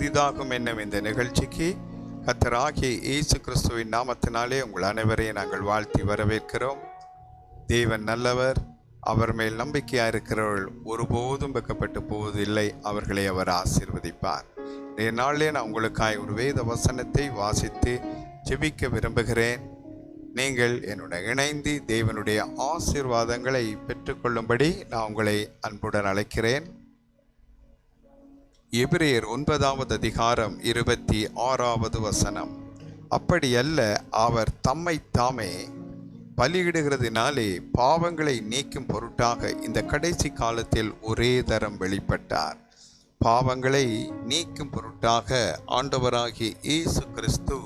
புதிதாகும் என்னும் இந்த நிகழ்ச்சிக்கு கத்தராகிய இயேசு கிறிஸ்துவின் நாமத்தினாலே உங்கள் அனைவரையும் நாங்கள் வாழ்த்தி வரவேற்கிறோம். தேவன் நல்லவர் அவர் மேல் நம்பிக்கையாக இருக்கிறவர்கள் ஒருபோதும் வெக்கப்பட்டு போவதில்லை அவர்களை அவர் ஆசீர்வதிப்பார். இந்த நாளிலே நான் உங்களுக்காய் ஒரு வேத வசனத்தை வாசித்து ஜெபிக்க விரும்புகிறேன். நீங்கள் என்னுடன் இணைந்து தேவனுடைய ஆசீர்வாதங்களை பெற்றுக்கொள்ளும்படி நான் உங்களை அன்புடன் அழைக்கிறேன். எபிரேயர் ஒன்பதாவது அதிகாரம் இருபத்தி ஆறாவது வசனம். அப்படியல்ல அவர் தம்மை தாமே பலியிடுகிறதினாலே பாவங்களை நீக்கும் பொருட்டாக இந்த கடைசி காலத்தில் ஒரே தரம் வெளிப்பட்டார். பாவங்களை நீக்கும் பொருட்டாக ஆண்டவராகிய இயேசு கிறிஸ்து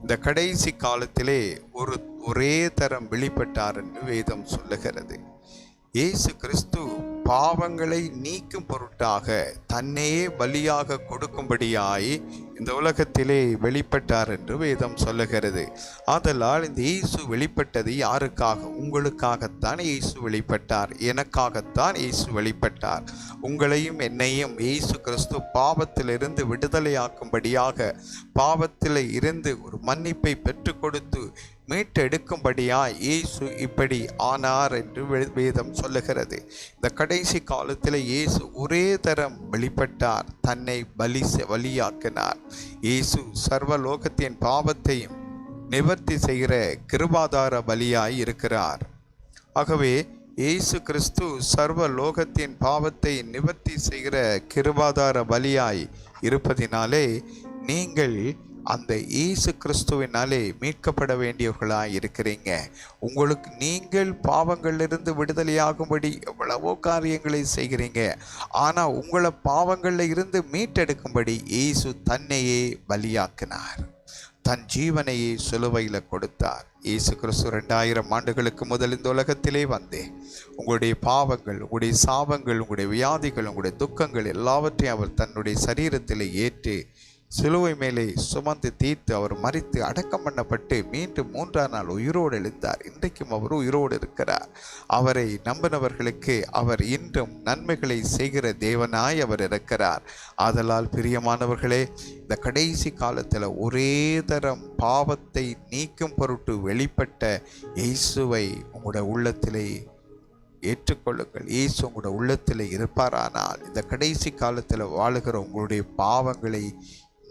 இந்த கடைசி காலத்திலே ஒரு ஒரே தரம் வெளிப்பட்டார் என்று வேதம் சொல்லுகிறது. இயேசு கிறிஸ்து பாவங்களை நீக்கும் பொருட்டாக தன்னையே பலியாக கொடுக்கும்படியாய் இந்த உலகத்திலே வெளிப்பட்டார் என்று வேதம் சொல்லுகிறது. ஆதலால் இந்த இயேசு வெளிப்பட்டது யாருக்காக? உங்களுக்காகத்தான் இயேசு வெளிப்பட்டார். எனக்காகத்தான் இயேசு வெளிப்பட்டார். உங்களையும் என்னையும் இயேசு கிறிஸ்து பாவத்திலிருந்து விடுதலையாக்கும்படியாக பாவத்தில் இருந்து ஒரு மன்னிப்பை பெற்று கொடுத்து மீட்டெடுக்கும்படியா இயேசு இப்படி ஆனார் என்று வேதம் சொல்லுகிறது. இந்த கடைசி காலத்தில் இயேசு ஒரே தரம் வெளிப்பட்டார் தன்னை பலி செ- இயேசு சர்வ லோகத்தின் பாவத்தையும் நிவர்த்தி செய்கிற கிருபாதார பலியாய் இருக்கிறார். ஆகவே இயேசு கிறிஸ்து சர்வ லோகத்தின் பாவத்தை நிவர்த்தி செய்கிற கிருபாதார பலியாய் இருப்பதினாலே நீங்கள் அந்த இயேசு கிறிஸ்துவினாலே மீட்கப்பட வேண்டியவர்களாக இருக்கிறீங்க. உங்களுக்கு நீங்கள் பாவங்களிலிருந்து விடுதலையாகும்படி எவ்வளவோ காரியங்களை செய்கிறீங்க. ஆனால் உங்களை பாவங்களில் இருந்து மீட்டெடுக்கும்படி இயேசு தன்னையே பலியாக்கினார். தன் ஜீவனையே சிலுவையில் கொடுத்தார். இயேசு கிறிஸ்து ரெண்டாயிரம் ஆண்டுகளுக்கு முதல் இந்த உலகத்திலே வந்தேன் உங்களுடைய பாவங்கள் உங்களுடைய சாபங்கள் உங்களுடைய வியாதிகள் உங்களுடைய துக்கங்கள் எல்லாவற்றையும் அவர் தன்னுடைய சரீரத்தில் ஏற்று சிலுவை மேலே சுமந்து தீர்த்து அவர் மறித்து அடக்கம் பண்ணப்பட்டு மீண்டும் மூன்றாம் நாள் உயிரோடு எழுந்தார். இன்றைக்கும் அவர் உயிரோடு இருக்கிறார். அவரை நம்பினவர்களுக்கு அவர் இன்றும் நன்மைகளை செய்கிற தேவனாய் அவர் இருக்கிறார். ஆதலால் பிரியமானவர்களே இந்த கடைசி காலத்தில் ஒரே தரம் பாவத்தை நீக்கும் பொருட்டு வெளிப்பட்ட இயேசுவை உங்களோட உள்ளத்திலே ஏற்றுக்கொள்ளுங்கள். இயேசு உங்களோட உள்ளத்தில் இருப்பாரானால் இந்த கடைசி காலத்தில் வாழுகிற உங்களுடைய பாவங்களை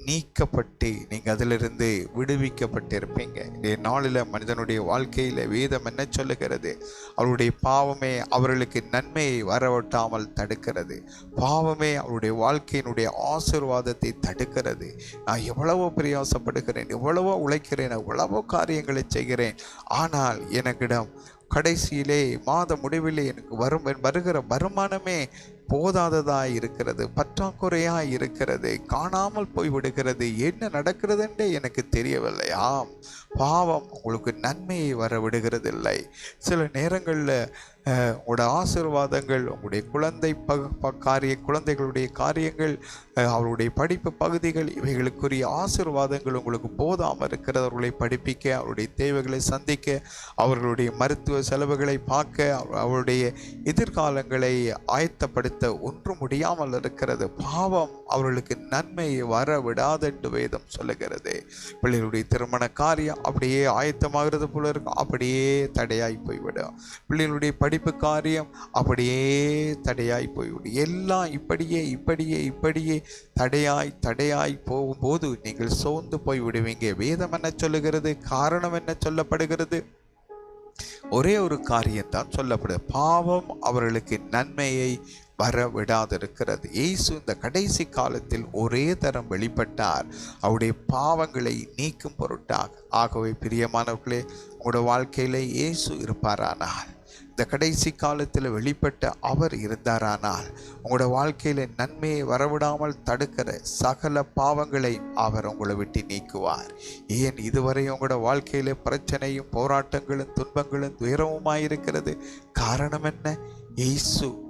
நீக்கப்பட்டு நீங்கள் அதிலிருந்து விடுவிக்கப்பட்டிருப்பீங்க. இந்த நாளில் மனிதனுடைய வாழ்க்கையில் வேதம் என்ன சொல்லுகிறது? அவருடைய பாவமே அவர்களுக்கு நன்மையை வரவட்டாமல் தடுக்கிறது. பாவமே அவருடைய வாழ்க்கையினுடைய ஆசீர்வாதத்தை தடுக்கிறது. நான் எவ்வளவோ பிரயாசப்படுகிறேன் எவ்வளவோ உழைக்கிறேன் எவ்வளவோ காரியங்களை செய்கிறேன். ஆனால் எனக்கிடம் கடைசியிலே மாத முடிவிலே எனக்கு வரும் வருகிற வருமானமே போதாததாய் இருக்கிறது பற்றாக்குறையாய் இருக்கிறது காணாமல் போய் விடுகிறது என்ன நடக்கிறதுன்றே எனக்கு தெரியவில்லை. ஆம் பாவம் உங்களுக்கு நன்மையை வர விடுகிறதில்லை. சில நேரங்களில் உங்களோட ஆசீர்வாதங்கள் உங்களுடைய குழந்தை பக ப- காரிய குழந்தைகளுடைய காரியங்கள் அவருடைய படிப்பு பகுதிகள் இவைகளுக்குரிய ஆசீர்வாதங்கள் உங்களுக்கு போதாமல் இருக்கிறது. அவர்களை படிப்பிக்க அவருடைய தேவைகளை சந்திக்க அவர்களுடைய மருத்துவ செலவுகளை பார்க்க அவருடைய எதிர்காலங்களை ஆயத்தப்படுத்த ஒன்று முடியாமல் இருக்கிறது. பாவம் அவர்களுக்கு நன்மை வர விடாது என்று வேதம் சொல்லுகிறது. பிள்ளைகளுடைய திருமண காரியம் அப்படியே ஆயத்தமாகிறது போல இருக்கும். அப்படியே தடையாய் போய்விடும். பிள்ளைகளுடைய படிப்பு காரியம் அப்படியே தடையாய் போய்விடும். எல்லாம் இப்படியே இப்படியே இப்படியே தடையாய் தடையாய் போகும்போது நீங்கள் சோர்ந்து போய் விடுவீங்க வேதம் என்ன சொல்லுகிறது? காரணம் என்ன சொல்லப்படுகிறது? ஒரே ஒரு காரியம்தான் சொல்லப்படுது பாவம் அவர்களுக்கு நன்மையை வர விடாதிருக்கிறது இயேசு இந்த கடைசி காலத்தில் ஒரே தரம் வெளிப்பட்டார். அவருடைய பாவங்களை நீக்கும் பொருட்டாக. ஆகவே பிரியமானவர்களே உங்களோட வாழ்க்கையில இயேசு இருப்பாரானால். இந்த கடைசி காலத்தில் வெளிப்பட்ட அவர் இருந்தாரானால் உங்களோட வாழ்க்கையில நன்மையை வரவிடாமல் தடுக்கிற சகல பாவங்களை அவர் உங்களை விட்டு நீக்குவார். ஏன் இதுவரை உங்களோட வாழ்க்கையில பிரச்சனையும் போராட்டங்களும் துன்பங்களும் துயரமுமாயிருக்கிறது? காரணம் என்ன? இயேசு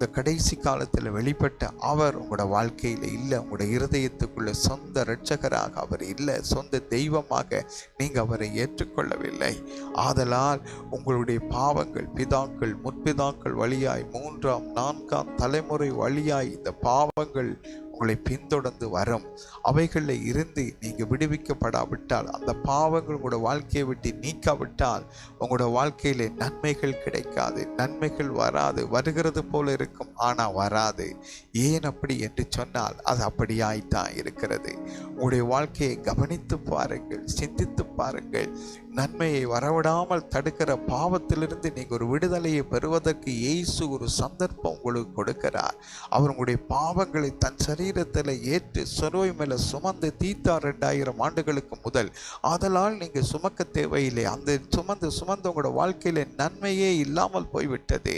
இந்த கடைசி காலத்தில் வெளிப்பட்ட அவர் உங்களோட வாழ்க்கையில் இல்லை உங்களோட இருதயத்துக்குள்ள சொந்த இரட்சகராக அவர் இல்லை சொந்த தெய்வமாக நீங்கள் அவரை ஏற்றுக்கொள்ளவில்லை. ஆதலால் உங்களுடைய பாவங்கள் பிதாக்கள் முற்பிதாக்கள் வழியாய் மூன்றாம் நான்காம் தலைமுறை வழியாய் இந்த பாவங்கள் உங்களை பின்தொடர்ந்து வரும். அவைகளில் இருந்து நீங்கள் விடுவிக்கப்படாவிட்டால் அந்த பாவங்கள் உங்களோட வாழ்க்கையை விட்டு நீக்காவிட்டால் உங்களோட வாழ்க்கையில் நன்மைகள் கிடைக்காது. நன்மைகள் வராது. வருகிறது போல இருக்கும் ஆனால் வராது. ஏன் அப்படி என்று சொன்னால் அது அப்படியாய்த்தான் இருக்கிறது. உங்களுடைய வாழ்க்கையை கவனித்து பாருங்கள் சிந்தித்து பாருங்கள். நன்மையை வரவிடாமல் தடுக்கிற பாவத்திலிருந்து நீங்கள் ஒரு விடுதலையை பெறுவதற்கு இயேசு ஒரு சந்தர்ப்பம் உங்களுக்கு கொடுக்கிறார். அவர் உங்களுடைய பாவங்களை தன் சரீரத்தில் ஏற்று சொருவை மேலே சுமந்து தீர்த்தார் ரெண்டாயிரம் ஆண்டுகளுக்கு முதல். ஆதலால் நீங்கள் சுமக்க தேவையில்லை. அந்த சுமந்து சுமந்து உங்களோட வாழ்க்கையில் நன்மையே இல்லாமல் போய்விட்டது.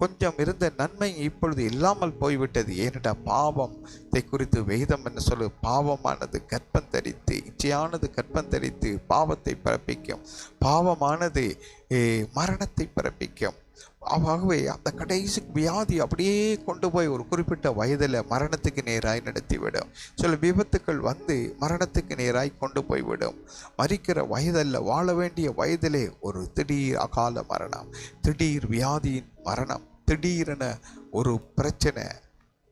கொஞ்சம் இருந்த நன்மை இப்பொழுது இல்லாமல் போய்விட்டது. ஏனிட்ட பாவம் இதை குறித்து வேதம் என்ன சொல்லு பாவமானது கற்பம் தரித்து இச்சையானது கற்பம் தரித்து பாவத்தை பிறப்பிக்கும். பாவமானது மரணத்தை பிறப்பிக்கும். ஆகவே அந்த கடைசி வியாதி அப்படியே கொண்டு போய் ஒரு குறிப்பிட்ட வயதில் மரணத்துக்கு நேராய் நடத்திவிடும். சில விபத்துக்கள் வந்து மரணத்துக்கு நேராய் கொண்டு போய்விடும். மறிக்கிற வயதில் வாழ வேண்டிய வயதிலே ஒரு திடீர் அகால மரணம் திடீர் வியாதியின் மரணம் திடீரென ஒரு பிரச்சனை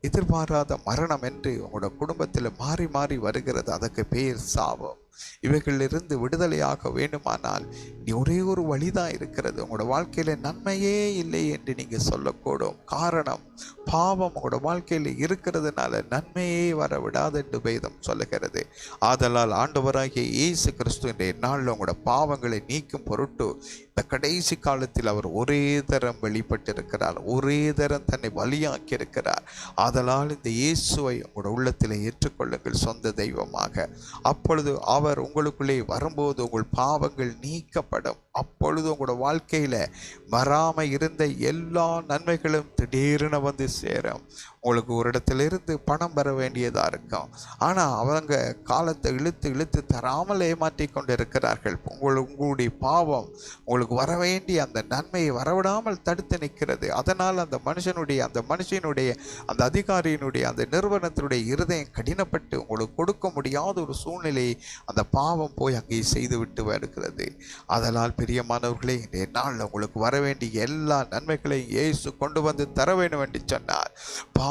எதிர்பாராத மரணம் என்று உங்களோட குடும்பத்தில் மாறி மாறி வருகிறது. அதற்கு பேர் சாபம். இவைகளிலிருந்து விடுதலையாக வேண்டுமானால் நீ ஒரே ஒரு வழிதான் இருக்கிறது. உங்களோட வாழ்க்கையில நன்மையே இல்லை என்று நீங்க சொல்லக்கூடும். காரணம் பாவம் உங்களோட வாழ்க்கையில இருக்கிறதுனால நன்மையே வர விடாது என்று வேதம் சொல்லுகிறது. ஆதலால் ஆண்டவராகிய இயேசு கிறிஸ்து இன்றைய நாளில் உங்களோட பாவங்களை நீக்கும் பொருட்டு இந்த கடைசி காலத்தில் அவர் ஒரே தரம் வெளிப்பட்டிருக்கிறார். ஒரே தரம் தன்னை வலியாக்கி இருக்கிறார் ஆதலால் இந்த இயேசுவை உங்களோட உள்ளத்தில் ஏற்றுக்கொள்ளுங்கள் சொந்த தெய்வமாக. அப்பொழுது அவர் உங்களுக்குள்ளே வரும்போது உங்கள் பாவங்கள் நீக்கப்படும். அப்பொழுது உங்களோட வாழ்க்கையில் வராமல் இருந்த எல்லா நன்மைகளும் திடீரென வந்து சேரும். உங்களுக்கு ஒரு இடத்திலிருந்து பணம் பெற வேண்டியதாக இருக்கும். ஆனால் அவங்க காலத்தை இழுத்து இழுத்து தராமல் ஏமாற்றி கொண்டு இருக்கிறார்கள் உங்கள் உங்களுடைய பாவம் உங்களுக்கு வர வேண்டிய அந்த நன்மையை வரவிடாமல் தடுத்து நிற்கிறது. அதனால் அந்த மனுஷனுடைய அந்த மனுஷனுடைய அந்த அதிகாரியினுடைய அந்த நிறுவனத்தினுடைய இருதயம் கடினப்பட்டு உங்களுக்கு கொடுக்க முடியாத ஒரு சூழ்நிலையை அந்த பாவம் போய் அங்கே செய்துவிட்டு வருகிறது. அதனால் பிரியமானவர்களே இன்றைய நாளில் உங்களுக்கு வர வேண்டிய எல்லா நன்மைகளையும் இயேசு கொண்டு வந்து தர வேண்டும் என்று சொன்னார்.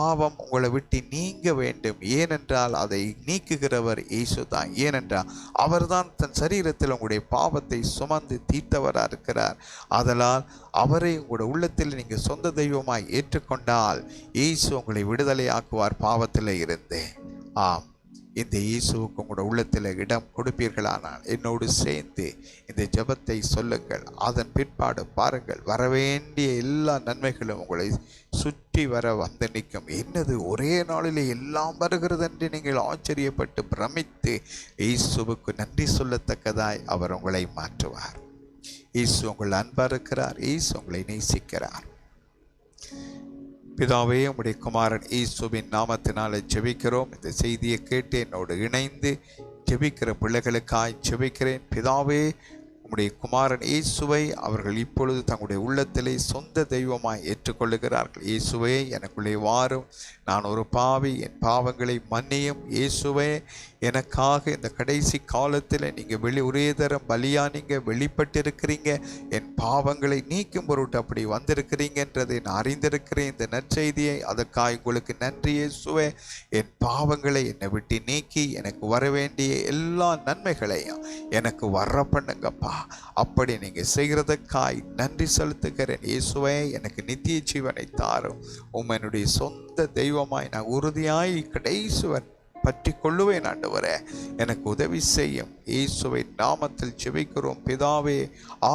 பாவம் உங்களை விட்டு நீங்க வேண்டும். ஏனென்றால் அதை நீக்குகிறவர் இயேசு தான் ஏனென்றால் அவர்தான் தன் சரீரத்தில் உங்களுடைய பாவத்தை சுமந்து தீர்த்தவராக இருக்கிறார். அதனால் அவரை உங்களோட உள்ளத்தில் நீங்கள் சொந்த தெய்வமாய் ஏற்றுக்கொண்டால் இயேசு உங்களை விடுதலையாக்குவார் பாவத்தில் இருந்து. ஆம். இந்த இயேசுவுக்கு உங்களோட உள்ளத்தில் இடம் கொடுப்பீர்களானால் என்னோடு சேர்ந்து இந்த ஜெபத்தை சொல்லுங்கள். அதன் பிற்பாடு பாருங்கள். வரவேண்டிய எல்லா நன்மைகளும் உங்களை சுற்றி வர வந்து நிற்கும். என்னது ஒரே நாளிலே எல்லாம் வருகிறது என்று நீங்கள் ஆச்சரியப்பட்டு பிரமித்து இயேசுவுக்கு நன்றி சொல்லத்தக்கதாய் அவர் உங்களை மாற்றுவார். இயேசு உங்கள் அன்பாக இருக்கிறார் இயேசு உங்களை நேசிக்கிறார். பிதாவே உம்முடைய குமாரன் இயேசுவின் நாமத்தினாலே ஜெபிக்கிறோம். இந்த செய்தியை கேட்டு என்னோடு இணைந்து ஜெபிக்கிற பிள்ளைகளுக்காய் ஜெபிக்கிறேன். பிதாவே உம்முடைய குமாரன் இயேசுவை அவர்கள் இப்பொழுது தங்களுடைய உள்ளத்திலே சொந்த தெய்வமாய் ஏற்றுக்கொள்ளுகிறார்கள். இயேசுவே எனக்குள்ளே வாரும். நான் ஒரு பாவி என் பாவங்களை மன்னியும். இயேசுவே எனக்காக இந்த கடைசி காலத்தில் நீங்கள் வெளி ஒரே தரம் பலியா நீங்கள் வெளிப்பட்டிருக்கிறீங்க. என் பாவங்களை நீக்கும் பொருட்டு அப்படி வந்திருக்கிறீங்கன்றதை நான் அறிந்திருக்கிறேன். இந்த நற்செய்தியை அதற்காக உங்களுக்கு நன்றி இயேசுவே. என் பாவங்களை என்னை விட்டு நீக்கி எனக்கு வர வேண்டிய எல்லா நன்மைகளையும் எனக்கு வர பண்ணுங்கப்பா. அப்படி நீங்கள் செய்கிறதுக்காய் நன்றி செலுத்துகிறேன் இயேசுவே. எனக்கு நித்திய ஜீவனை தாரும். உம்மனுடைய சொந்த தெய்வமாய் நான் உறுதியாய் கடைசுவன் பற்றி கொள்ளுவேன் ஆண்டவரே. எனக்கு உதவி செய்யும். இயேசுவை நாமத்தில் ஜெபிக்கிறோம். பிதாவே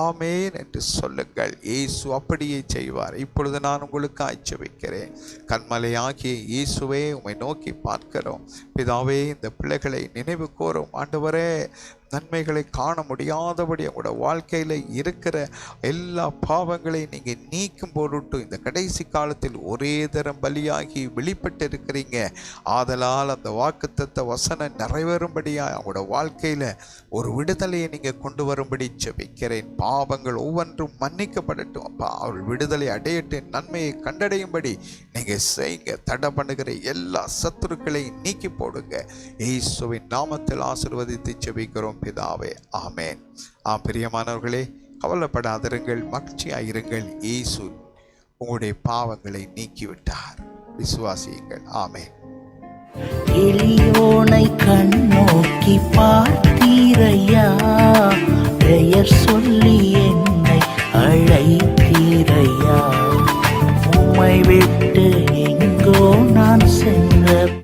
ஆமேன் என்று சொல்லுங்கள். இயேசு அப்படியே செய்வார். இப்பொழுது நான் உங்களுக்காய் ஜெபிக்கிறேன். கண்மலையாகிய இயேசுவே உம்மை நோக்கி பார்க்கிறோம். பிதாவே இந்த பிள்ளைகளை நினைவு கோரும் ஆண்டவரே. நன்மைகளை காண முடியாதபடி உங்களோட வாழ்க்கையில் இருக்கிற எல்லா பாவங்களையும் நீங்கள் நீக்கும் பொருட்டு இந்த கடைசி காலத்தில் ஒரே தரம் பலியாகி வெளிப்பட்டு இருக்கிறீங்க ஆதலால் அந்த வாக்குத்தத்த வசனம் நிறைவேறும்படியாக அவங்களோட வாழ்க்கையில் ஒரு விடுதலையை நீங்கள் கொண்டு வரும்படி ஜெபிக்கிறேன். பாவங்கள் ஒவ்வொன்றும் மன்னிக்கப்படட்டும் அப்பா. அவள் விடுதலை அடையட்டு நன்மையை கண்டடையும்படி நீங்கள் செய்யுங்க. தடை பண்ணுகிற எல்லா சத்துருக்களையும் நீக்கி போடுங்க. இயேசுவின் நாமத்தில் ஆசிர்வதித்து ஜெபிக்கிறோம். பிதாவே ஆமேன். ஆ பிரியமானவர்களே கவலைப்படாதிருங்கள் மகிழ்ச்சியாயிருங்கள் இயேசு உங்களுடைய பாவங்களை நீக்கிவிட்டார். விசுவாசியுங்கள் ஆமே எளியோனை கண் நோக்கி பார்த்தீரையா? பெயர் சொல்லி என்னை அழைத்தீரையா? உமை விட்டு எங்கோ நான் சென்ற